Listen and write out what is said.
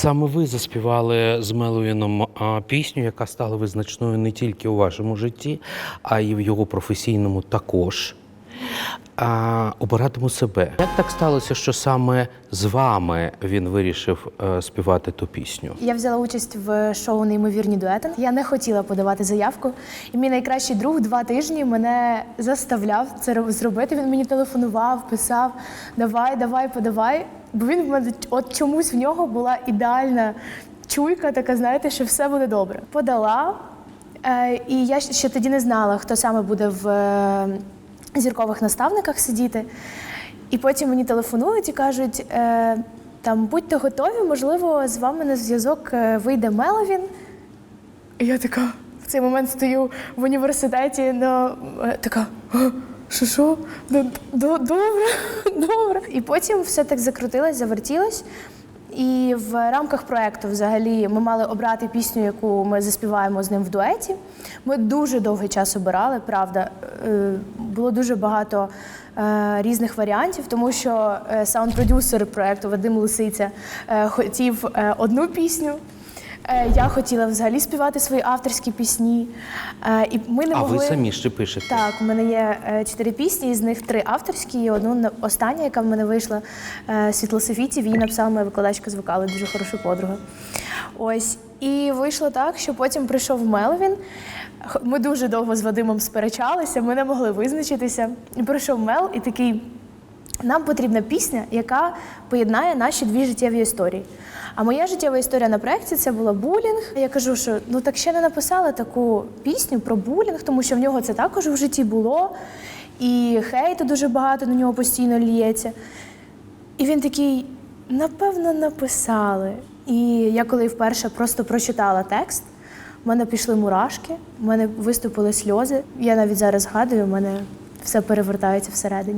Саме ви заспівали з Мелуїном пісню, яка стала визначною не тільки у вашому житті, а й в його професійному також. А, обиратиму себе. Як так сталося, що саме з вами він вирішив е, співати ту пісню? Я взяла участь в шоу Неймовірні дуети. Я не хотіла подавати заявку. І мій найкращий друг два тижні мене заставляв це зробити. Він мені телефонував, писав: давай, давай, подавай. Бо він в мене от чомусь в нього була ідеальна чуйка, така, знаєте, що все буде добре. Подала. Е, і я ще тоді не знала, хто саме буде в зіркових наставниках сидіти. І потім мені телефонують і кажуть: е, там будьте готові, можливо, з вами на зв'язок е, вийде Меловін. І я така в цей момент стою в університеті на е, така. «А, Що що? Д- Добре, добре. І потім все так закрутилось, завертілось. І в рамках проекту взагалі ми мали обрати пісню, яку ми заспіваємо з ним в дуеті. Ми дуже довгий час обирали, правда. Було дуже багато е, різних варіантів, тому що е, саунд-продюсер проекту Вадим Лисиця е, хотів е, одну пісню. Е, Я хотіла взагалі співати свої авторські пісні. Е, І ми не а могли... ви самі ще пишете? Так, у мене є е, чотири пісні, із них три авторські, і одну на- остання, яка в мене вийшла е, Світлософітів, її написала моя викладачка з вокалу, дуже хороша подруга. Ось. І вийшло так, що потім прийшов Мелвін. Ми дуже довго з Вадимом сперечалися, ми не могли визначитися. І прийшов Мел і такий. Нам потрібна пісня, яка поєднає наші дві життєві історії. А моя життєва історія на проєкті це була булінг. Я кажу, що ну так ще не написала таку пісню про булінг, тому що в нього це також в житті було. І хейту дуже багато на нього постійно ліється. І він такий, напевно, написали. І я коли вперше просто прочитала текст, в мене пішли мурашки, в мене виступили сльози. Я навіть зараз згадую, в мене все перевертається всередині.